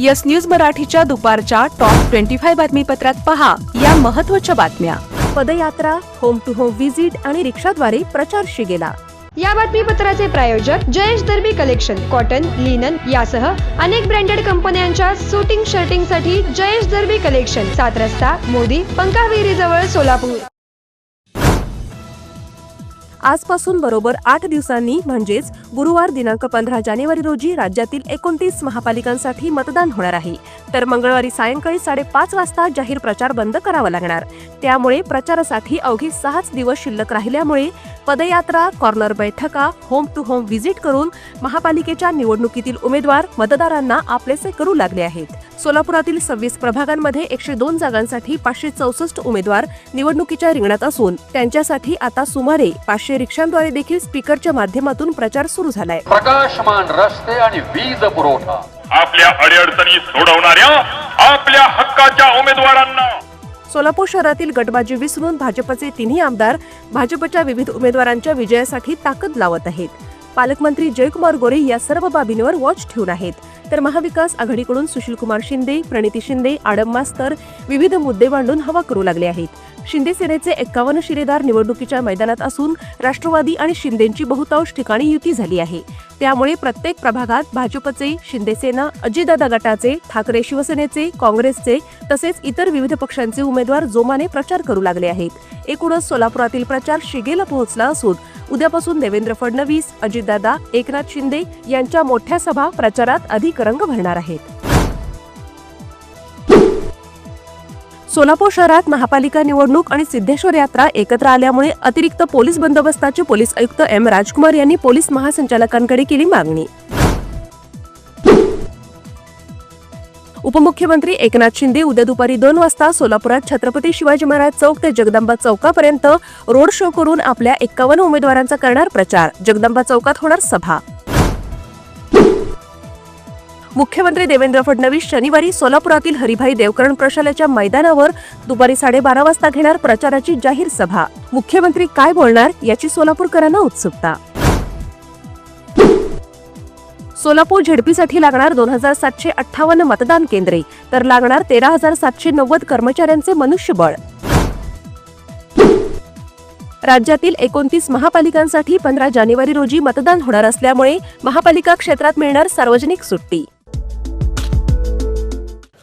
Yes news मराठीच्या दुपारच्या top twenty five बातमीपत्रात पहा. या महत्त्वाच्या बातम्या. पदयात्रा होम टू होम व्हिजिट आणि रिक्षाद्वारे प्रचारशी गेला या बातमीपत्राचे प्रायोजक Jayesh Darbi collection cotton linen यासह अनेक ब्रँडेड कंपन्यांच्या सुटिंग शर्टिंगसाठी जयेश दर्बी कलेक्शन सात रस्ता मोदी पंकाविहिरी जवळ सोलापूर. आजपासून बरोबर आठ दिवसांनी म्हणजेच गुरुवार दिनांक पंधरा जानेवारी रोजी राज्यातील एकोणतीस महापालिकांसाठी मतदान होणार आहे. तर मंगळवारी सायंकाळी साडेपाच वाजता जाहीर प्रचार बंद करावा लागणार. त्यामुळे प्रचारासाठी अवघी सहाच दिवस शिल्लक राहिल्यामुळे पदयात्रा कॉर्नर बैठका होम टू होम व्हिजिट करून महापालिकेच्या निवडणुकीतील उमेदवार मतदारांना आपलेसे करू लागले आहेत. सोलापुरातील सव्वीस प्रभागांमध्ये एकशे दोन जागांसाठी पाचशे चौसष्ट उमेदवार निवडणुकीच्या रिंगणात असून त्यांच्यासाठी आता सुमारे पाचशे रिक्षांद्वारे देखील स्पीकरच्या माध्यमातून प्रचार सुरू झालाय. प्रकाशमान रस्ते आणि वीज पुरवठा. आपल्या अडीअडचणी सोडवणाऱ्या आपल्या हक्काच्या उमेदवारांना. सोलापूर शहरातील गटबाजी विसरून भाजपचे तिन्ही आमदार भाजपच्या विविध उमेदवारांच्या विजयासाठी ताकद लावत आहेत. पालकमंत्री जयकुमार गोरे या सर्व बाबींवर वॉच ठेवून आहेत. तर महाविकास आघाडीकडून सुशीलकुमार शिंदे प्रणिती शिंदे आडम मास्तर विविध मुद्दे मांडून हवा करू लागले आहेत. शिंदे सेनेचे एक्कावन्न शिरेदार निवडणुकीच्या मैदानात असून राष्ट्रवादी आणि शिंदेची बहुतांश ठिकाणी युती झाली आहे. त्यामुळे प्रत्येक प्रभागात भाजपचे शिंदेसेना अजितदादा गटाचे ठाकरे शिवसेनेचे काँग्रेसचे तसेच इतर विविध पक्षांचे उमेदवार जोमाने प्रचार करू लागले आहेत. एकूणच सोलापुरातील प्रचार शिगेला पोहोचला असून उद्यापासून देवेंद्र फडणवीस अजितदादा एकनाथ शिंदे यांच्या मोठ्या सभा प्रचारात अधिक रंग भरणार आहेत. सोलापूर शहरात महापालिका निवडणूक आणि सिद्धेश्वर यात्रा एकत्र आल्यामुळे अतिरिक्त पोलीस बंदोबस्ताचे पोलीस आयुक्त एम राजकुमार यांनी पोलीस महासंचालकांकडे केली मागणी. उपमुख्यमंत्री एकनाथ शिंदे उद्या दुपारी दोन वाजता सोलापुरात छत्रपती शिवाजी महाराज चौक ते जगदंबा चौकापर्यंत रोड शो करून आपल्या एक्कावन्न उमेदवारांचा करणार प्रचार. जगदंबा चौकात होणार सभा. मुख्यमंत्री देवेंद्र फडणवीस शनिवारी सोलापुरातील हरिभाई देवकरण प्रशालेच्या मैदानावर दुपारी साडेबारा वाजता घेणार प्रचाराची जाहीर सभा. मुख्यमंत्री काय बोलणार याची सोलापूरकरांना उत्सुकता सोलापूर झेडपीसाठी लागणार दोन हजार सातशे अठ्ठावन्न मतदान केंद्रे तर लागणार तेरा हजार सातशे नव्वद कर्मचाऱ्यांचे मनुष्यबळ. राज्यातील एकोणतीस महापालिकांसाठी पंधरा जानेवारी रोजी मतदान होणार असल्यामुळे महापालिका क्षेत्रात मिळणार सार्वजनिक सुट्टी.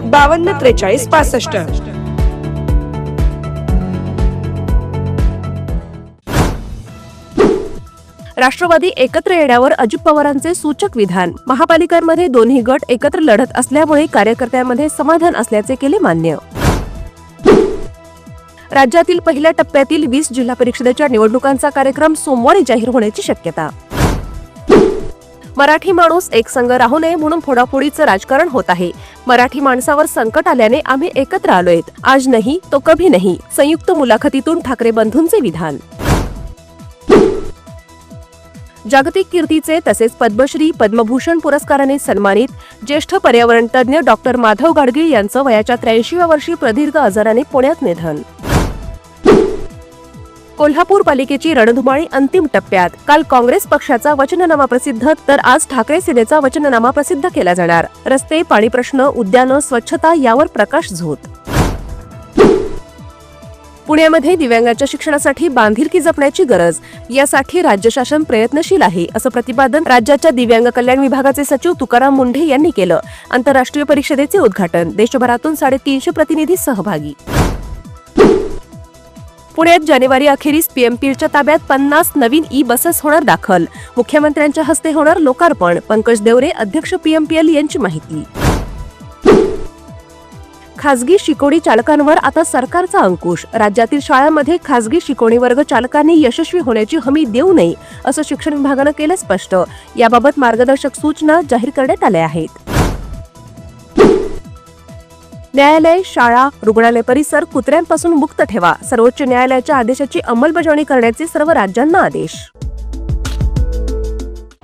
बावन्न त्रेचाळीस पासष्ट. राष्ट्रवादी एकत्र येण्यावर अजित पवारांचे सूचक विधान. महापालिकांमध्ये दोन्ही गट एकत्र लढत असल्यामुळे कार्यकर्त्यांमध्ये समाधान असल्याचे केले मान्य. राज्यातील पहिल्या टप्प्यातील वीस जिल्हा परिषदेच्या निवडणुकांचा कार्यक्रम सोमवारी जाहीर होण्याची शक्यता. मराठी माणूस एक संघ राहू नये म्हणून फोडाफोडीचं राजकारण होत आहे. मराठी माणसावर संकट आल्याने आम्ही एकत्र आलोय आज नाही तो कभी नाही. संयुक्त मुलाखतीतून ठाकरे बंधूंचे विधान. जागतिक कीर्तीचे तसेच पद्मश्री पद्मभूषण पुरस्काराने सन्मानित ज्येष्ठ पर्यावरण तज्ज्ञ डॉक्टर माधव गाडगीळ यांचं वयाच्या त्र्याऐंशीव्या वर्षी प्रदीर्घ आजाराने पुण्यात निधन. कोल्हापूर पालिकेची रणधुमाळी अंतिम टप्प्यात. काल काँग्रेस पक्षाचा वचननामा प्रसिद्ध तर आज ठाकरे सेनेचा वचननामा प्रसिद्ध केला जाणार. रस्ते पाणी प्रश्न उद्यानं स्वच्छता यावर प्रकाश झोत. पुण्यामध्ये दिव्यांगाच्या शिक्षणासाठी बांधिलकी जपण्याची गरज. यासाठी राज्य शासन प्रयत्नशील आहे असं प्रतिपादन राज्याच्या दिव्यांग कल्याण विभागाचे सचिव तुकाराम मुंढे यांनी केलं. आंतरराष्ट्रीय परिषदेचे उद्घाटन. देशभरातून साडेतीनशे प्रतिनिधी सहभागी. पुण्यात जानेवारी अखेरीस पीएमपीच्या ताब्यात पन्नास नवीन ई बसेस होणार दाखल. मुख्यमंत्र्यांच्या हस्ते होणार लोकार्पण. पंकज देवरे अध्यक्ष पीएमपीएल यांची माहिती. खासगी शिकवणी चालकांवर आता सरकारचा अंकुश. राज्यातील शाळांमध्ये खासगी शिकवणी वर्ग चालकांनी यशस्वी होण्याची हमी देऊ नये असं शिक्षण विभागानं केलं स्पष्ट. याबाबत मार्गदर्शक सूचना जाहीर करण्यात आल्या आहेत. न्यायालय शाळा रुग्णालय परिसर कुत्र्यांपासून मुक्त ठेवा. सर्वोच्च न्यायालयाच्या आदेशाची अंमलबजावणी करण्याचे सर्व राज्यांना आदेश.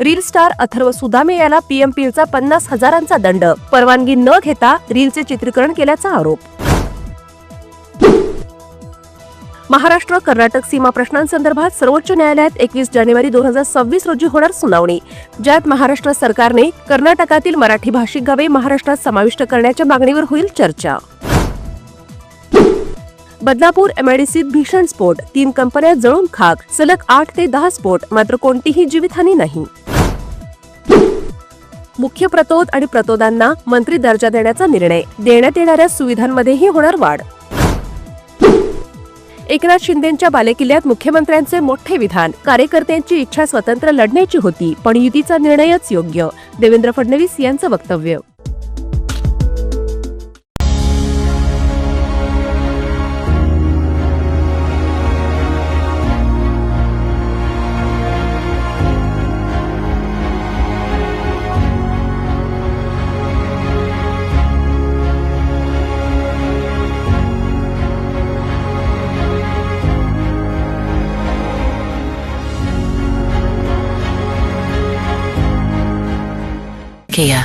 Reel star Atharva Sudame याला पीएमपीएलचा पन्नास हजारांचा दंड. परवानगी न घेता रीलचे चित्रीकरण केल्याचा आरोप. महाराष्ट्र कर्नाटक सीमा प्रश्नांसंदर्भात सर्वोच्च न्यायालयात एकवीस जानेवारी दोन हजार सव्वीस रोजी होणार सुनावणी. ज्यात महाराष्ट्र सरकारने कर्नाटकातील मराठी भाषिक गावे महाराष्ट्रात समाविष्ट करण्याच्या मागणीवर होईल चर्चा. बदलापूर एमआयडीसीत भीषण स्फोट. तीन कंपन्या जळून खाक. सलग आठ ते दहा स्फोट. मात्र कोणतीही जीवितहानी नाही. मुख्य प्रतोद आणि प्रतोदांना मंत्री दर्जा देण्याचा निर्णय. देण्यात येणाऱ्या सुविधांमध्येही होणार वाढ. एकनाथ शिंदेच्या बालेकिल्ल्यात मुख्यमंत्र्यांचे मोठे विधान. कार्यकर्त्यांची इच्छा स्वतंत्र लढण्याची होती पण युतीचा निर्णयच योग्य. देवेंद्र फडणवीस यांचं वक्तव्य. Kia,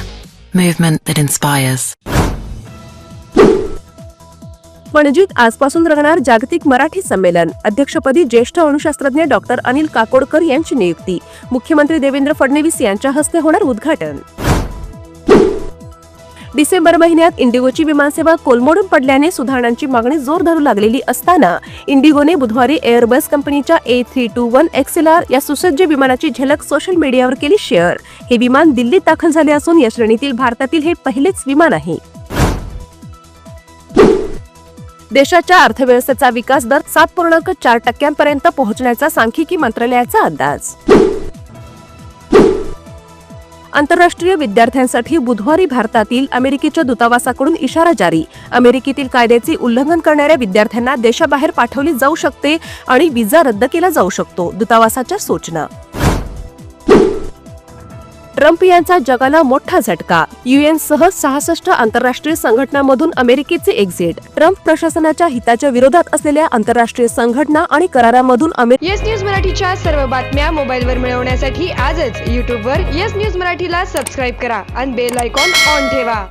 movement that inspires. पणजीत आजपासून रंगणार जागतिक मराठी संमेलन. अध्यक्षपदी ज्येष्ठ अणुशास्त्रज्ञ डॉक्टर अनिल काकोडकर यांची नियुक्ती. मुख्यमंत्री देवेंद्र फडणवीस यांच्या हस्ते होणार उद्घाटन. डिसेंबर महिन्यात इंडिगोची विमानसेवा कोलमोडून पडल्याने सुधारणांची मागणी जोर धरू लागलेली असताना इंडिगोने बुधवारी एअरबस कंपनीच्या A three two one XLR या सुसज्ज विमानाची झलक सोशल मीडियावर केली शेअर. हे विमान दिल्लीत दाखल झाले असून या श्रेणीतील भारतातील हे पहिलेच विमान आहे. देशाच्या अर्थव्यवस्थेचा विकास दर सात पूर्णांक चार टक्क्यांपर्यंत पोहोचण्याचा सांख्यिकी मंत्रालयाचा अंदाज. आंतरराष्ट्रीय विद्यार्थ्यांसाठी बुधवारी भारतातील अमेरिकेच्या दूतावासाकडून इशारा जारी. अमेरिकेतील कायद्याचे उल्लंघन करणाऱ्या विद्यार्थ्यांना देशाबाहेर पाठवले जाऊ शकते आणि विजा रद्द केला जाऊ शकतो दूतावासाच्या सूचना. ट्रम्प यांचा जगाला मोठा झटका. युएन सह सहासष्ट आंतरराष्ट्रीय संघटनांमधून अमेरिकेचे एक्झिट. ट्रम्प प्रशासनाच्या हिताच्या विरोधात असलेल्या आंतरराष्ट्रीय संघटना आणि करारामधून येस न्यूज मराठीच्या सर्व बातम्या मोबाईलवर मिळवण्यासाठी आजच यूट्यूबवर येस न्यूज मराठीला सबस्क्राईब करा आणि बेल आयकॉन ऑन ठेवा.